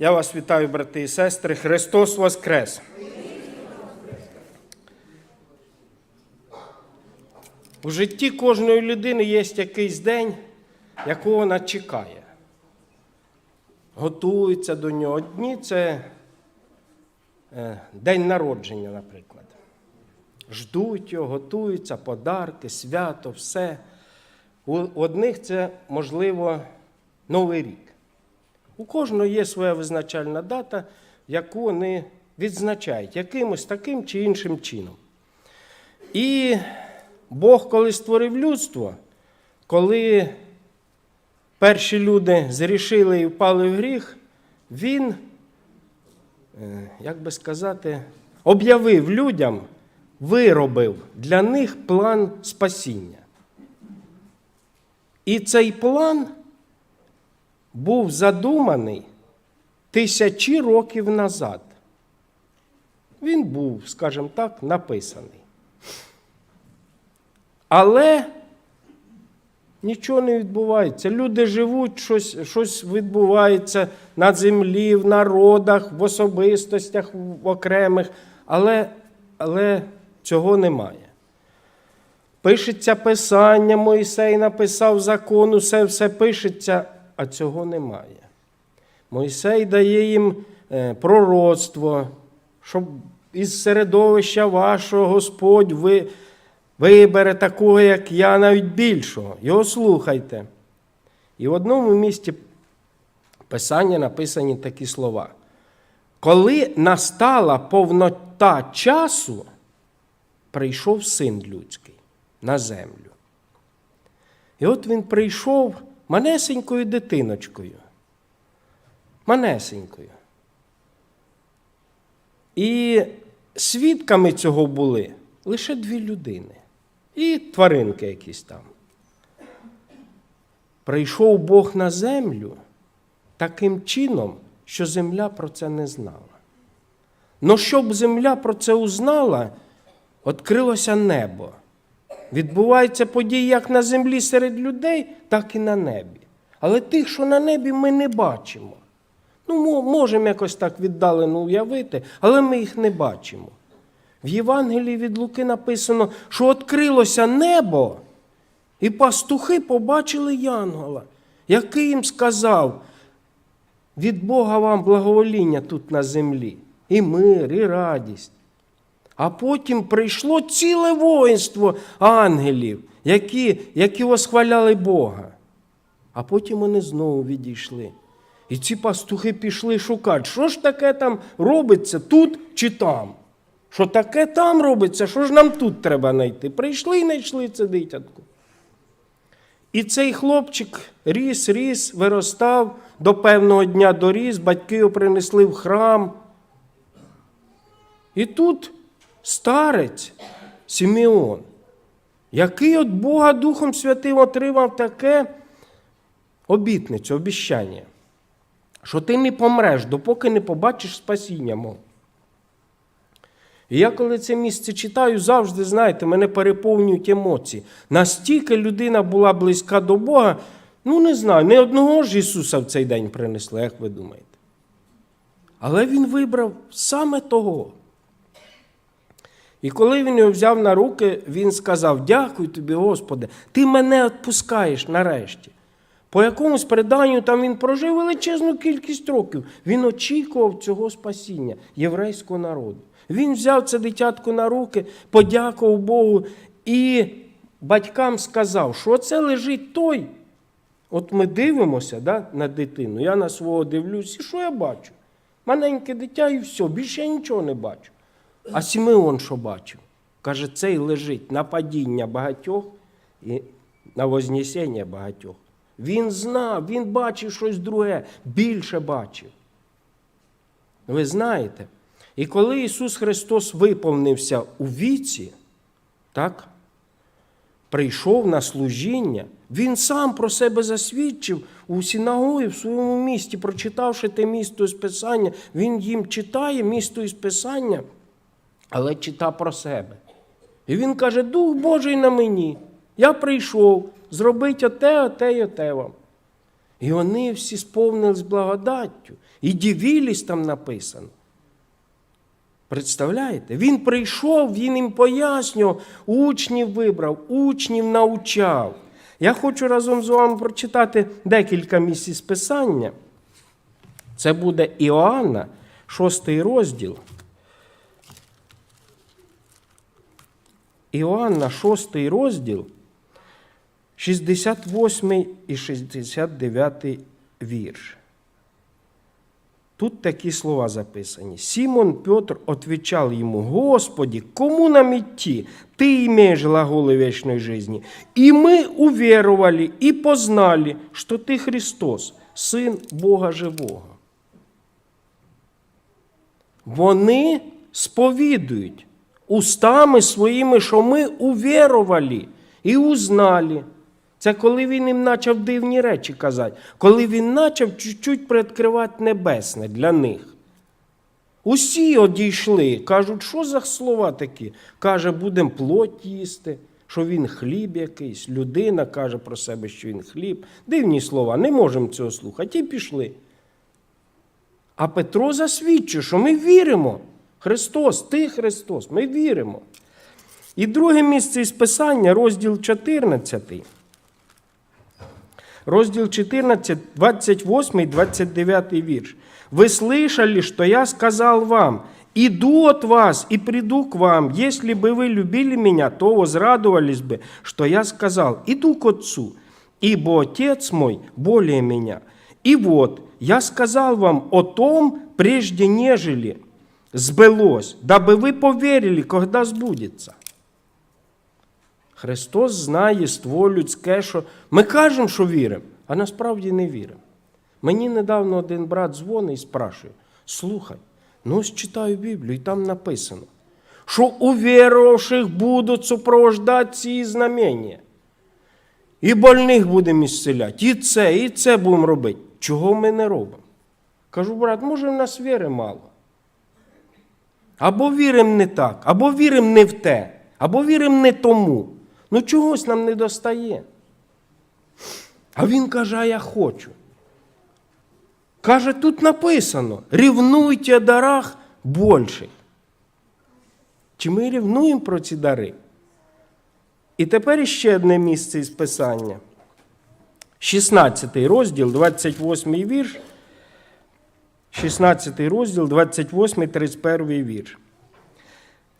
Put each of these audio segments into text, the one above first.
Я вас вітаю, брати і сестри. Христос Воскрес! У житті кожної людини є якийсь день, якого вона чекає. Готується до нього. Одні це е, день народження, наприклад. Ждуть його, готуються, подарки, свято, все. У одних це, можливо, Новий рік. У кожного є своя визначальна дата, яку вони відзначають якимось таким чи іншим чином. І Бог, коли створив людство, коли перші люди зрішили і впали в гріх, Він, е, як би сказати, об'явив людям, виробив для них план спасіння. І цей план був задуманий тисячі років назад. Він був, скажімо так, написаний. Але нічого не відбувається. Люди живуть, щось, щось відбувається на землі, в народах, в особистостях в окремих, але, але цього немає. Пишеться писання, Мойсей написав закон, усе все пишеться, а цього немає. Мойсей дає їм е, пророцтво, щоб із середовища вашого Господь ви, вибере такого, як я, навіть більшого. Його слухайте. І в одному місці Писання написані такі слова. Коли настала повнота часу, прийшов син людський на землю. І от він прийшов манесенькою дитиночкою. Манесенькою. І свідками цього були лише дві людини. І тваринки якісь там. Прийшов Бог на землю таким чином, що земля про це не знала. Но щоб земля про це узнала, відкрилося небо. Відбуваються події як на землі серед людей, так і на небі. Але тих, що на небі, ми не бачимо. Ну, можемо якось так віддалено уявити, але ми їх не бачимо. В Євангелії від Луки написано, що відкрилося небо, і пастухи побачили Янгола, який їм сказав: від Бога вам благовоління тут на землі, і мир, і радість. А потім прийшло ціле воїнство ангелів, які, які восхваляли Бога. А потім вони знову відійшли. І ці пастухи пішли шукати, що ж таке там робиться тут чи там? Що таке там робиться, що ж нам тут треба знайти? Прийшли і знайшли це дитятку. І цей хлопчик ріс, ріс, виростав, до певного дня доріс, батьки його принесли в храм. І тут старець Симеон, який від Бога Духом Святим отримав таке обітницю, обіщання, що ти не помреш, допоки не побачиш спасіння мого. І я, коли це місце читаю, завжди, знаєте, мене переповнюють емоції. Настільки людина була близька до Бога, ну не знаю, не одного ж Ісуса в цей день принесли, як ви думаєте. Але Він вибрав саме того. І коли він його взяв на руки, він сказав: Дякую тобі, Господи, ти мене відпускаєш нарешті. По якомусь преданню там він прожив величезну кількість років. Він очікував цього спасіння єврейського народу. Він взяв це дитятко на руки, подякував Богу і батькам сказав, що це лежить той. От ми дивимося да, на дитину, я на свого дивлюсь, і що я бачу? Маленьке дитя і все, більше я нічого не бачу. А Симеон що бачив? Каже, цей лежить на падіння багатьох і на вознесення багатьох. Він знав, він бачив щось друге, більше бачив. Ви знаєте, і коли Ісус Христос виповнився у віці, так, прийшов на служіння, Він сам про себе засвідчив у синагогі в своєму місті, прочитавши те місто із Писання, Він їм читає місто із Писання але чита про себе. І він каже: Дух Божий на мені. Я прийшов зробити оте, оте і оте вам. І вони всі сповнились благодаттю. І дивились там написано. Представляєте? Він прийшов, він їм пояснював, учнів вибрав, учнів навчав. Я хочу разом з вами прочитати декілька місць із Писання. Це буде Іоанна, шостий розділ. Іоанна, шостий розділ, 68 і 69 вірш. Тут такі слова записані. Симон Петр отвечал ему, Господи, кому нам идти? Ты имеешь глаголы вечной жизни. И мы уверовали и познали, что Ты Христос, Син Бога Живого. Вони сповідують устами своїми, що ми увірували і узнали. Це коли він їм почав дивні речі казати, коли він почав чуть-чуть приоткривати небесне для них. Усі одійшли, кажуть, що за слова такі? Каже, будемо плоть їсти, що він хліб якийсь. Людина каже про себе, що він хліб. Дивні слова, не можемо цього слухати. І пішли. А Петро засвідчує, що ми віримо. Христос, ти Христос, ми віримо. І друге місце із Писання, розділ 14. Розділ 14, 28 і 29 вірш. Вы слышали, что я сказал вам, иду от вас и приду к вам. Если бы вы любили меня, то возрадовались бы, что я сказал, иду к Отцу, ибо Отец мой более меня. И вот, я сказал вам о том, прежде нежели сбылось, дабы вы поверили, когда сбудется. Христос знає ство людське, що ми кажемо, що віримо, а насправді не віримо. Мені недавно один брат дзвонить і спрашує: слухай, ну ось читаю Біблію, і там написано, що у віровших будуть супровождати ці знамення. І больних будемо ісцеляти, і це, і це будемо робити. Чого ми не робимо? Кажу, брат, може, в нас віри мало. Або віримо не так, або віримо не в те, або віримо не тому. Ну чогось нам не достає. А він каже, а я хочу. Каже, тут написано: рівнуйте дарах більших. Чи ми рівнуємо про ці дари? І тепер ще одне місце із Писання. 16 розділ, 28 вірш. 16 розділ, 28, 31 вірш.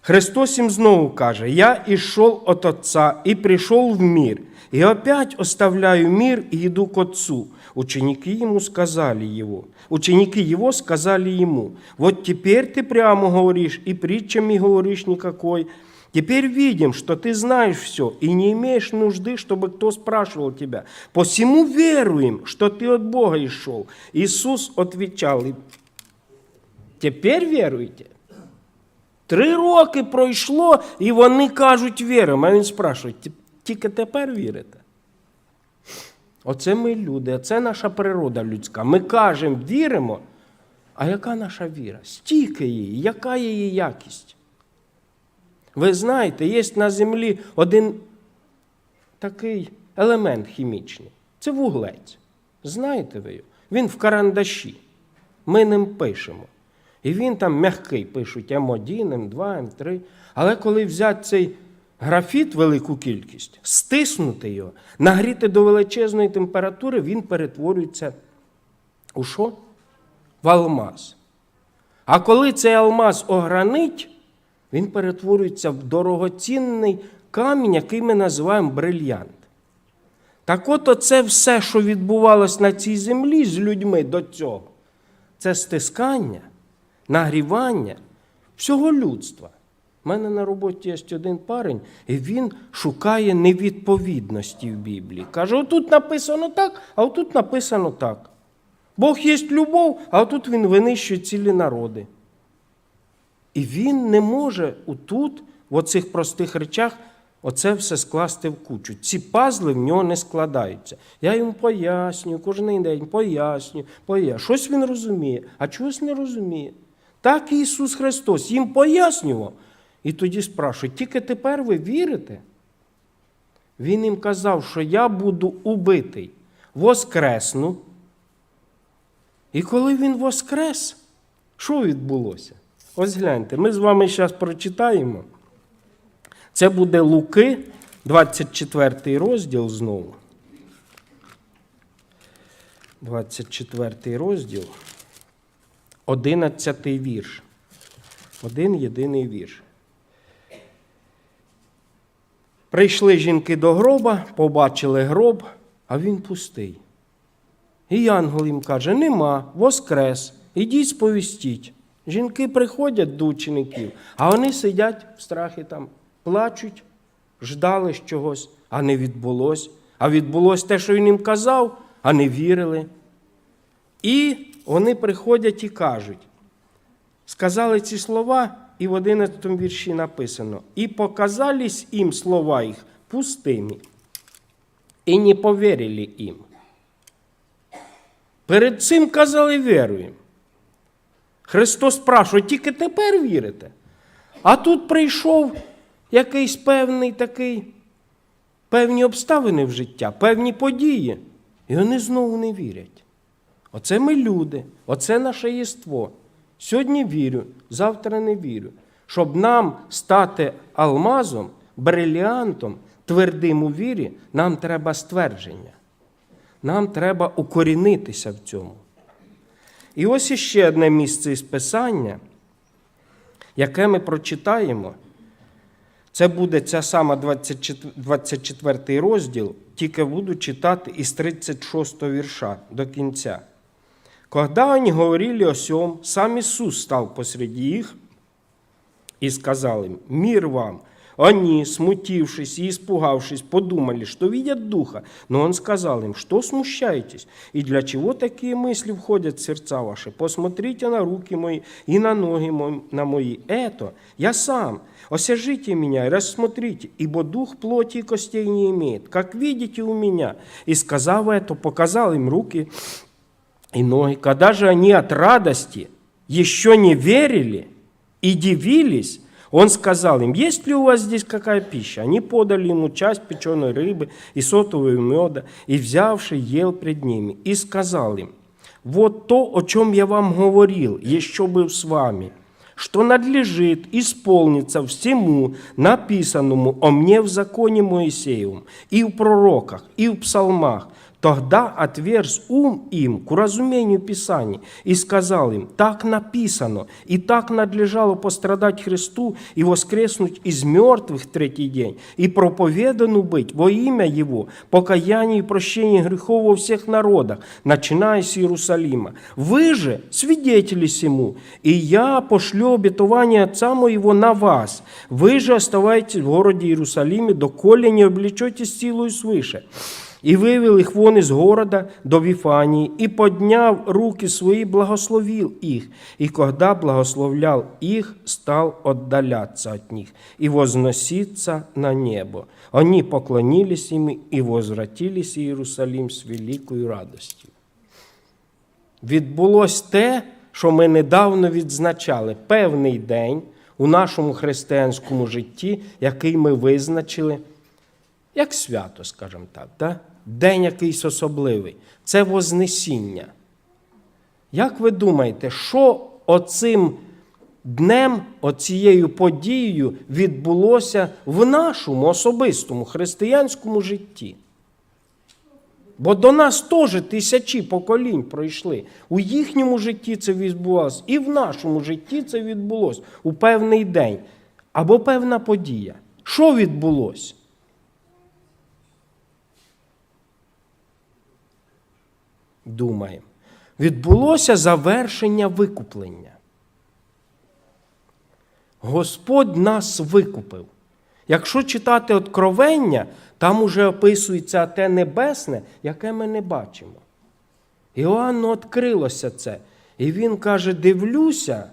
Христос їм знову каже: Я ішов от Отца і прийшов в мир, и опять оставляю мир и иду к Отцу. Ученики ему сказали его. Ученики его сказали ему, вот теперь ты прямо говоришь и притчами говоришь никакой. Теперь видим, что ты знаешь все и не имеешь нужды, чтобы кто спрашивал тебя. Посему веруем, что ты от Бога и шел. Иисус отвечал, и теперь веруете? Три роки пройшло, і вони кажуть віримо. А він спрашує, «Ті- тільки тепер вірите? Оце ми люди, оце наша природа людська. Ми кажемо, віримо. А яка наша віра? Стільки її, яка її якість? Ви знаєте, є на землі один такий елемент хімічний. Це вуглець. Знаєте ви його? Він в карандаші. Ми ним пишемо. І він там м'який, пишуть М1, М2, М3. Але коли взяти цей графіт, велику кількість, стиснути його, нагріти до величезної температури, він перетворюється у що? В алмаз. А коли цей алмаз огранить, він перетворюється в дорогоцінний камінь, який ми називаємо брильянт. Так от оце все, що відбувалось на цій землі з людьми до цього, це стискання, нагрівання всього людства. У мене на роботі є один парень, і він шукає невідповідності в Біблії. Каже: отут написано так, а отут написано так. Бог є любов, а отут він винищує цілі народи. І він не може отут, в оцих простих речах, оце все скласти в кучу. Ці пазли в нього не складаються. Я йому пояснюю, кожен день пояснюю, пояснюю. Щось він розуміє, а чогось не розуміє. Так Ісус Христос їм пояснював. І тоді спрашують, тільки тепер ви вірите? Він їм казав, що я буду убитий, воскресну. І коли він воскрес, що відбулося? Ось гляньте, ми з вами зараз прочитаємо. Це буде Луки, 24 розділ знову. 24 розділ, 11 вірш. Один єдиний вірш. Прийшли жінки до гроба, побачили гроб, а він пустий. І янгол їм каже: нема, воскрес, ідіть сповістіть. Жінки приходять до учеників, а вони сидять в страхі там, плачуть, ждали чогось, а не відбулось. А відбулось те, що він їм казав, а не вірили. І вони приходять і кажуть, сказали ці слова, і в 11 вірші написано: І показались їм слова їх пустими, і не повірили їм. Перед цим казали віруємо. Христос спрашує, тільки тепер вірите. А тут прийшов якийсь певний такий, певні обставини в життя, певні події, і вони знову не вірять. Оце ми люди, оце наше єство. Сьогодні вірю, завтра не вірю. Щоб нам стати алмазом, бриліантом, твердим у вірі, нам треба ствердження. Нам треба укорінитися в цьому. І ось іще одне місце із Писання, яке ми прочитаємо. Це буде ця сама 24, 24 розділ, тільки буду читати із 36 вірша до кінця. Когда они говорили о сем, сам Иисус стал посреди их и сказал им, «Мир вам!» Они, смутившись и испугавшись, подумали, что видят Духа. Но Он сказал им, что смущаетесь? И для чего такие мысли входят в сердца ваши? Посмотрите на руки мои и на ноги мо- на мои. Это я сам. Осяжите меня и рассмотрите, ибо дух плоти и костей не имеет, как видите у меня. И сказав это, показал им руки и ноги. Когда же они от радости еще не верили и дивились, он сказал им, есть ли у вас здесь какая пища? Они подали ему часть печеной рыбы и сотового меда, и взявший ел пред ними, и сказал им, вот то, о чем я вам говорил, еще был с вами, что надлежит исполниться всему написанному о мне в законе Моисеевом, и в пророках, и в псалмах, Тогда отверз ум им к уразумению Писаний и сказал им, так написано, и так надлежало пострадать Христу и воскреснуть из мертвых в третий день, и проповедану быть во имя Его, покаяние и прощение грехов во всех народах, начиная с Иерусалима. Вы же свидетели сему, и я пошлю обетование Отца Моего на вас. Вы же оставайтесь в городе Иерусалиме, доколе не облечетесь силою свыше. І вивел їх вон із города до Віфанії, і подняв руки свої, благословил їх. І когда благословлял їх, стал отдаляться от них и возноситься на небо. Они поклонились им и возвратились в Иерусалим с великою радостю. Відбулось те, що ми недавно відзначали, певний день у нашому християнському житті, який ми визначили як свято, скажімо так, да? День якийсь особливий. Це Вознесіння. Як ви думаєте, що оцим днем, оцією подією відбулося в нашому особистому християнському житті? Бо до нас теж тисячі поколінь пройшли. У їхньому житті це відбулося, і в нашому житті це відбулося у певний день або певна подія. Що відбулося? Думаємо. Відбулося завершення викуплення. Господь нас викупив. Якщо читати откровення, там уже описується те небесне, яке ми не бачимо. Іоанну відкрилося це. І він каже: дивлюся,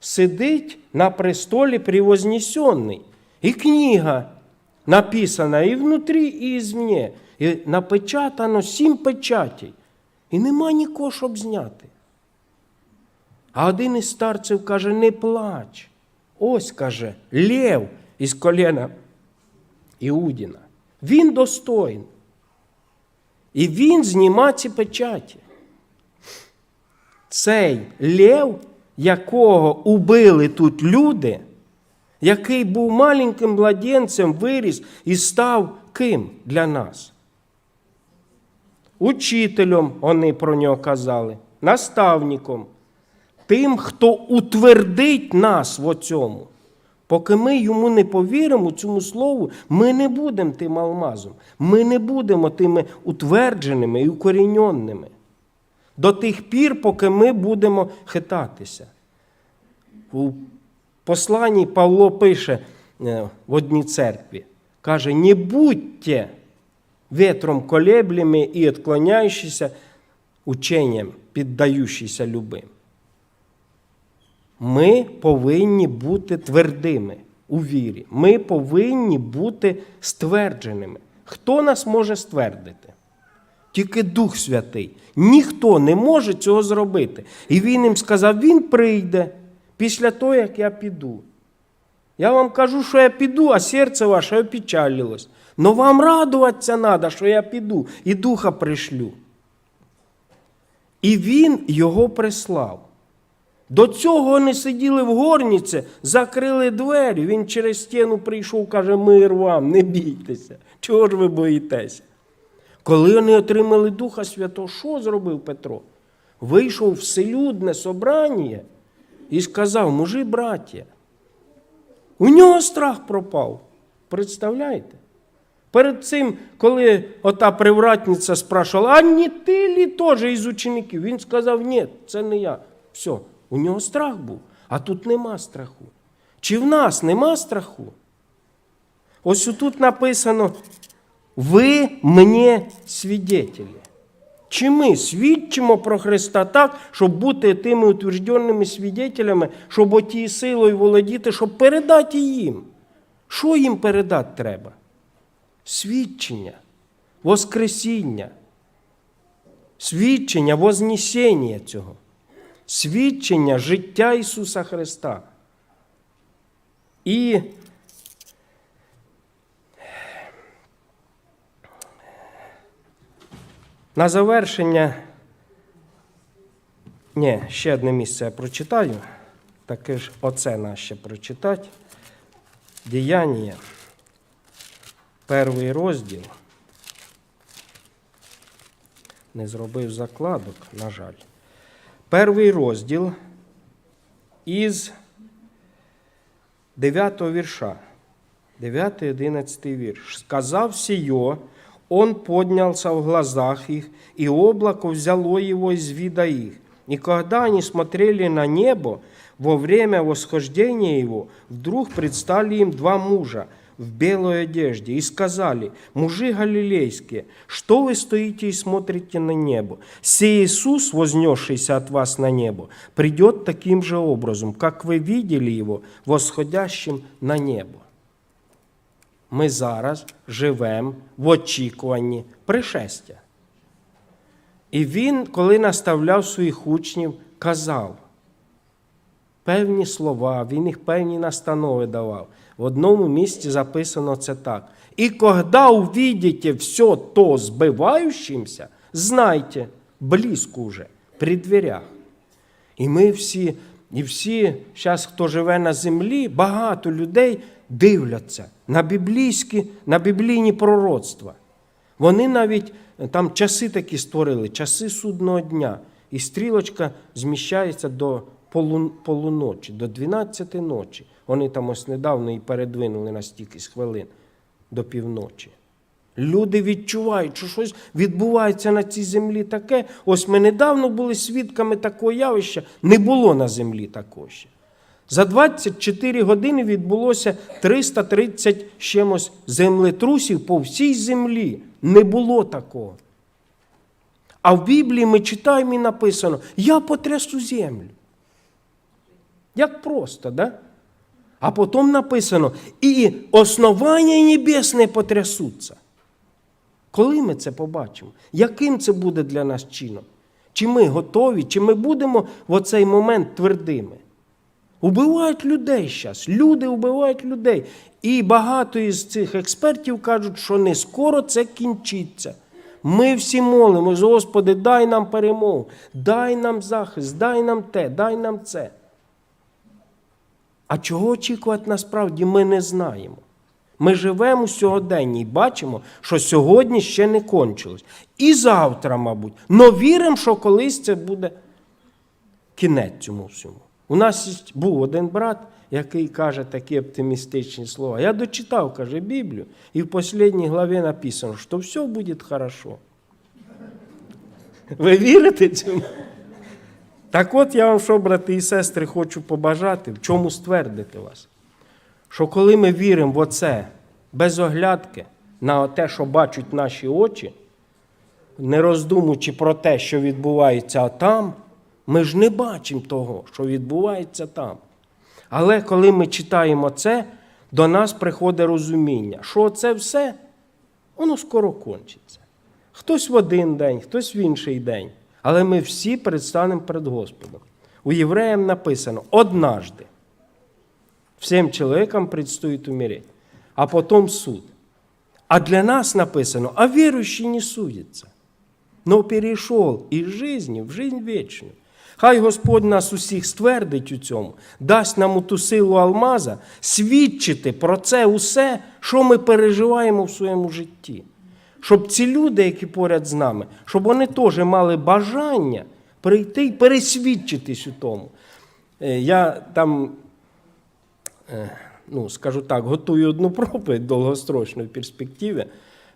сидить на престолі превознесенний. І книга написана і внутрі, і ізвні. І напечатано сім печатей. І нема нікого, щоб зняти. А один із старців каже: не плач. Ось каже, Лев із коліна Іудіна. Він достоїн. І він зніма ці печаті. Цей лев, якого убили тут люди, який був маленьким младенцем, виріс і став ким для нас? Учителем вони про нього казали, наставником, тим, хто утвердить нас в оцьому. Поки ми йому не повіримо цьому слову, ми не будемо тим алмазом. Ми не будемо тими утвердженими і укоріненими. До тих пір, поки ми будемо хитатися. У посланні Павло пише е, в одній церкві, каже, не будьте ветром колеблеми і відклоняючися ученням, піддаючися любим. Ми повинні бути твердими у вірі. Ми повинні бути ствердженими. Хто нас може ствердити? Тільки Дух Святий. Ніхто не може цього зробити. І він їм сказав: Він прийде після того, як я піду. Я вам кажу, що я піду, а серце ваше опечалилось. Но вам радуватися треба, що я піду, і духа пришлю. І він його прислав. До цього вони сиділи в горніці, закрили двері. Він через стіну прийшов, каже, мир вам, не бійтеся. Чого ж ви боїтеся? Коли вони отримали Духа Святого, що зробив Петро? Вийшов в селюдне собрання і сказав, мужі, браття, у нього страх пропав. Представляєте? Перед цим, коли ота привратниця спрашувала, а не ти лі теж із учеників? Він сказав, ні, це не я. Все, у нього страх був, а тут нема страху. Чи в нас нема страху? Ось тут написано, ви мені свідетелі. Чи ми свідчимо про Христа так, щоб бути тими утвердженими свідетелями, щоб оті силою володіти, щоб передати їм? Що їм передати треба? Свідчення, Воскресіння, свідчення, Вознесення цього, свідчення життя Ісуса Христа. І на завершення, ні, ще одне місце я прочитаю, таке ж оце нас ще прочитати. Діяння, перший розділ. Не зробив закладок, на жаль. Перший розділ із 9 вірша. 9-11 вірш. Сказав сие, он поднялся в глазах их, и облако взяло его из вида их. И когда они смотрели на небо, во время восхождения его, вдруг предстали им два мужа в белой одежде и сказали, мужи галилейские, что вы стоите и смотрите на небо? Сей Иисус, вознесшийся от вас на небо, придет таким же образом, как вы видели его, восходящим на небо. Ми зараз живемо в очікуванні пришестя. І він, коли наставляв своїх учнів, казав певні слова, він їх певні настанови давав. В одному місці записано це так. І когда увидите все то збиваючимся, знайте, близько уже, при дверях. І ми всі, і всі, зараз, хто живе на землі, багато людей дивляться на біблійські, на біблійні пророцтва. Вони навіть е, там часи такі створили, часи судного дня. І стрілочка зміщається до полуночі, до 12 ночі. Вони там ось недавно і передвинули на стільки з хвилин до півночі. Люди відчувають, що щось відбувається на цій землі таке. Ось ми недавно були свідками такого явища, не було на землі такого ще. За 24 години відбулося 330 чимось землетрусів по всій землі. Не було такого. А в Біблії ми читаємо і написано: Я потрясу землю. Як просто, да? А потім написано, і основання небесне потрясуться. Коли ми це побачимо? Яким це буде для нас чином? Чи ми готові, чи ми будемо в оцей момент твердими? Убивають людей зараз. Люди вбивають людей. І багато із цих експертів кажуть, що не скоро це кінчиться. Ми всі молимось, Господи, дай нам перемогу, дай нам захист, дай нам те, дай нам це. А чого очікувати насправді ми не знаємо. Ми живемо сьогодні і бачимо, що сьогодні ще не кончилось. І завтра, мабуть. Но віримо, що колись це буде кінець цьому всьому. У нас був один брат, який каже такі оптимістичні слова. Я дочитав, каже, Біблію, і в останній главі написано, що все буде хорошо. Ви вірите цьому? Так от я вам що, брати і сестри, хочу побажати, в чому ствердити вас. Що коли ми віримо в оце без оглядки на те, що бачать наші очі, не роздумуючи про те, що відбувається там, ми ж не бачимо того, що відбувається там. Але коли ми читаємо це, до нас приходить розуміння, що це все, воно скоро кончиться. Хтось в один день, хтось в інший день. Але ми всі предстанемо перед Господом. У євреям написано однажды всім чоловікам предстоїть умереть, а потім суд. А для нас написано, а віруючий не судиться, но перейшов із жизни в жизнь вічну. Хай Господь нас усіх ствердить у цьому, дасть нам ту силу алмаза свідчити про це усе, що ми переживаємо в своєму житті. Щоб ці люди, які поряд з нами, щоб вони теж мали бажання прийти і пересвідчитись у тому. Е, Я там е, ну, скажу так, готую одну проповідь довгострочної перспективи.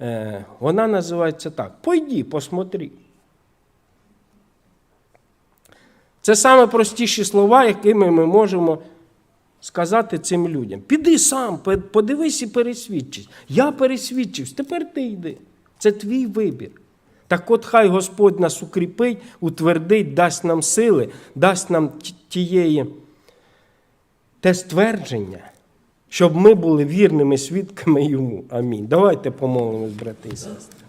Е, Вона називається так: Пойди, посмотри. Це саме простіші слова, якими ми можемо сказати цим людям. Піди сам, подивись і пересвідчись. Я пересвідчився, тепер ти йди. Це твій вибір. Так от хай Господь нас укріпить, утвердить, дасть нам сили, дасть нам тієї те ствердження, щоб ми були вірними свідками йому. Амінь. Давайте помолимось, брати і сестри.